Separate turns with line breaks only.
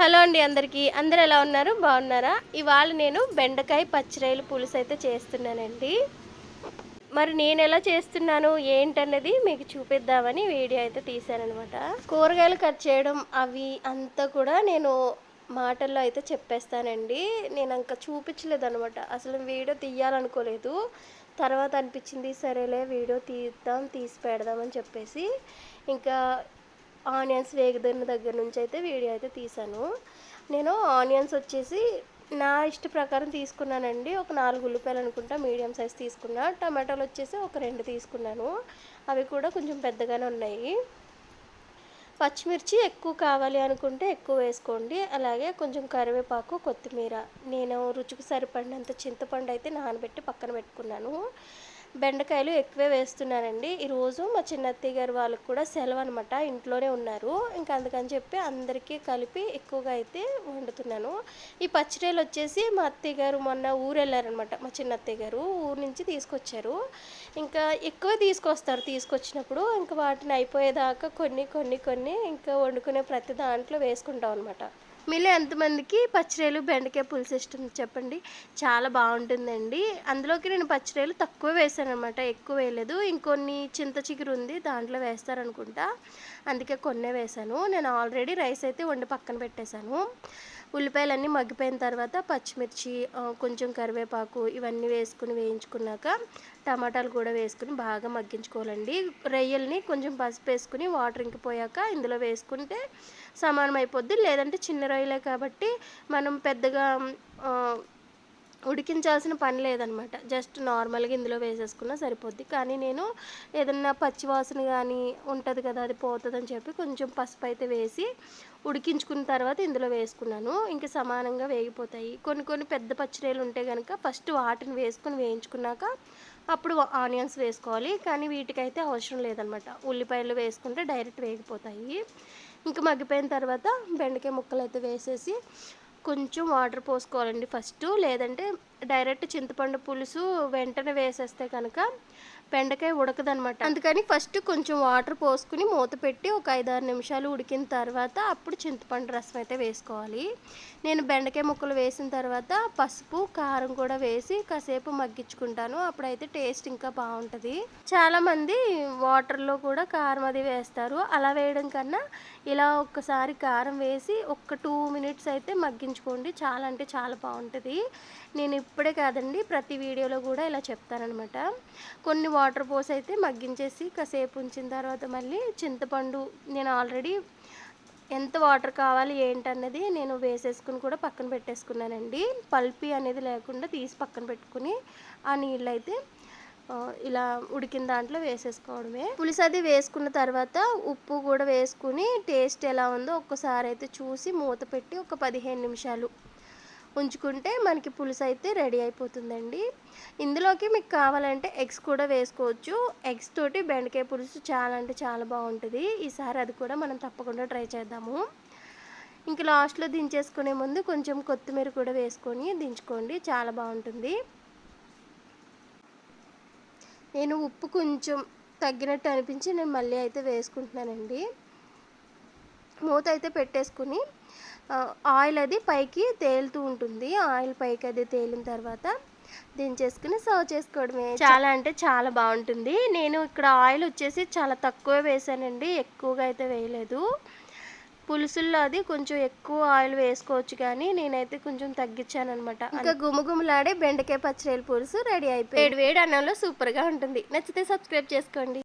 Hello అండి అందరికీ. అందరు ఎలా ఉన్నారు? బాగున్నారా? ఇవాళ నేను బెండకాయ పచ్చిరాయలు పులుసు అయితే చేస్తున్నానండి. మరి నేను ఎలా చేస్తున్నాను ఏంటన్నది మీకు చూపిద్దామని వీడియో అయితే తీశానమాట కూరగాయలు కట్ చేయడం అవి అంతా కూడా నేను మాటల్లో అయితే చెప్పేస్తానండి. నేను ఇంకా చూపించలేదు అనమాట అసలు వీడియో తీయాలనుకోలేదు. తర్వాత అనిపించింది సరేలే వీడియో తీద్దాం తీసి పెడదామని చెప్పేసి. ఇంకా ఆనియన్స్ వేగుతున్న దగ్గర నుంచి అయితే వీడియో అయితే తీసాను నేను ఆనియన్స్ వచ్చేసి నా ఇష్ట ప్రకారం తీసుకున్నానండి. ఒక నాలుగు ఉల్లిపాయలు అనుకుంటా మీడియం సైజ్ తీసుకున్నా. టమాటాలు వచ్చేసి ఒక రెండు తీసుకున్నాను. అవి కూడా కొంచెం పెద్దగానే ఉన్నాయి. పచ్చిమిర్చి ఎక్కువ కావాలి అనుకుంటే ఎక్కువ వేసుకోండి. అలాగే కొంచెం కరివేపాకు కొత్తిమీర. నేను రుచికి సరిపడినంత చింతపండు అయితే నానబెట్టి పక్కన పెట్టుకున్నాను. బెండకాయలు ఎక్కువే వేస్తున్నానండి. ఈరోజు మా చిన్నత్తయ్య గారు వాళ్ళకి కూడా సెలవు అనమాట ఇంట్లోనే ఉన్నారు. ఇంకా అందుకని చెప్పి అందరికీ కలిపి ఎక్కువగా అయితే వండుతున్నాను. ఈ పచ్చిరేలు వచ్చేసి మా అత్తయ్య గారు మొన్న ఊరు వెళ్ళారనమాట మా చిన్నత్తయ్య గారు ఊరు నుంచి తీసుకొచ్చారు. ఇంకా ఎక్కువ తీసుకొస్తారు తీసుకొచ్చినప్పుడు. ఇంకా వాటిని అయిపోయేదాకా కొన్ని కొన్ని కొన్ని ఇంకా వండుకునే ప్రతి దాంట్లో వేసుకుంటాం అనమాట మీలో ఎంతమందికి పచ్చిరేలు బెండకాయ పులుసు ఇష్టం చెప్పండి. చాలా బాగుంటుందండి. అందులోకి నేను పచ్చిరేలు తక్కువ వేసాను అనమాట ఎక్కువ వేయలేదు. ఇంకొన్ని చింత చిగురు ఉంది దాంట్లో వేస్తారనుకుంటా. అందుకే కొన్నే వేసాను. నేను ఆల్రెడీ రైస్ అయితే వండి పక్కన పెట్టేశాను. ఉల్లిపాయలన్నీ మగ్గిపోయిన తర్వాత పచ్చిమిర్చి కొంచెం కరివేపాకు ఇవన్నీ వేసుకుని వేయించుకున్నాక టమాటాలు కూడా వేసుకుని బాగా మగ్గించుకోవాలండి. రొయ్యల్ని కొంచెం పసుపు వేసుకుని వాటర్ ఇంకిపోయాక ఇందులో వేసుకుంటే సమానం అయిపోద్ది లేదంటే చిన్న రొయ్యలే కాబట్టి మనం పెద్దగా ఉడికించాల్సిన పని లేదనమాట. జస్ట్ నార్మల్గా ఇందులో వేసేసుకున్నా సరిపోద్ది. కానీ నేను ఏదన్నా పచ్చివాసన కానీ ఉంటుంది కదా అది పోతుందని చెప్పి కొంచెం పసుపు అయితే వేసి ఉడికించుకున్న తర్వాత ఇందులో వేసుకున్నాను. ఇంకా సమానంగా వేగిపోతాయి. కొన్ని కొన్ని పెద్ద పచ్చిరేలు ఉంటే కనుక ఫస్ట్ వాటిని వేసుకొని వేయించుకున్నాక అప్పుడు ఆనియన్స్ వేసుకోవాలి. కానీ వీటికైతే అవసరం లేదనమాట. ఉల్లిపాయలు వేసుకుంటే డైరెక్ట్ వేగిపోతాయి. ఇంకా మగ్గిపోయిన తర్వాత బెండకాయ ముక్కలు అయితే వేసేసి కొంచెం వాటర్ పోసుకోవాలండి ఫస్ట్. లేదంటే డైరెక్ట్ చింతపండు పులుసు వెంటనే వేసేస్తే కనుక బెండకాయ ఉడకదనమాట అందుకని ఫస్ట్ కొంచెం వాటర్ పోసుకుని మూత పెట్టి ఒక ఐదారు నిమిషాలు ఉడికిన తర్వాత అప్పుడు చింతపండు రసం అయితే వేసుకోవాలి. నేను బెండకాయ ముక్కలు వేసిన తర్వాత పసుపు కారం కూడా వేసి కాసేపు మగ్గించుకుంటాను. అప్పుడైతే టేస్ట్ ఇంకా బాగుంటుంది. చాలామంది వాటర్లో కూడా కారం అది వేస్తారు. అలా వేయడం కన్నా ఇలా ఒక్కసారి కారం వేసి ఒక టూ మినిట్స్ అయితే మగ్గించుకోండి. చాలా అంటే చాలా బాగుంటుంది. నేను ఇప్పుడే కాదండి ప్రతి వీడియోలో కూడా ఇలా చెప్తానమాట కొన్ని వాటర్ పోసి అయితే మగ్గించేసి కాసేపు ఉంచిన తర్వాత మళ్ళీ చింతపండు నేను ఆల్రెడీ ఎంత వాటర్ కావాలి ఏంటన్నది నేను వేసేసుకుని కూడా పక్కన పెట్టేసుకున్నానండి. పల్పి అనేది లేకుండా తీసి పక్కన పెట్టుకుని ఆ నీళ్ళు అయితే ఇలా ఉడికిన దాంట్లో వేసేసుకోవడమే. పులుసు అది వేసుకున్న తర్వాత ఉప్పు కూడా వేసుకుని టేస్ట్ ఎలా ఉందో ఒక్కసారి అయితే చూసి మూత పెట్టి ఒక పదిహేను నిమిషాలు ఉంచుకుంటే మనకి పులుసు అయితే రెడీ అయిపోతుందండి. ఇందులోకి మీకు కావాలంటే ఎగ్స్ కూడా వేసుకోవచ్చు. ఎగ్స్ తోటి బెండకాయ పులుసు చాలా అంటే చాలా బాగుంటుంది. ఈసారి అది కూడా మనం తప్పకుండా ట్రై చేద్దాము. ఇంక లాస్ట్లో దించేసుకునే ముందు కొంచెం కొత్తిమీర కూడా వేసుకొని దించుకోండి. చాలా బాగుంటుంది. నేను ఉప్పు కొంచెం తగ్గినట్టు అనిపించి నేను మళ్ళీ అయితే వేసుకుంటున్నానండి. మూత అయితే పెట్టేసుకుని ఆయిల్ అది పైకి తేలుతూ ఉంటుంది. ఆయిల్ పైకి అది తేలిన తర్వాత దించేసుకుని సర్వ్ చేసుకోవడమే. చాలా అంటే చాలా బాగుంటుంది. నేను ఇక్కడ ఆయిల్ వచ్చేసి చాలా తక్కువ వేసానండి. ఎక్కువగా అయితే వేయలేదు. పులుసుల్లో అది కొంచెం ఎక్కువ ఆయిల్ వేసుకోవచ్చు కానీ నేనైతే కొంచెం తగ్గించాను అనమాట ఇంకా గుమగుమలాడే బెండకాయ పచ్చిరేలు పులుసు రెడీ అయిపోయి వేడి వేడి అన్నంలో సూపర్గా ఉంటుంది. నచ్చితే సబ్స్క్రైబ్ చేసుకోండి.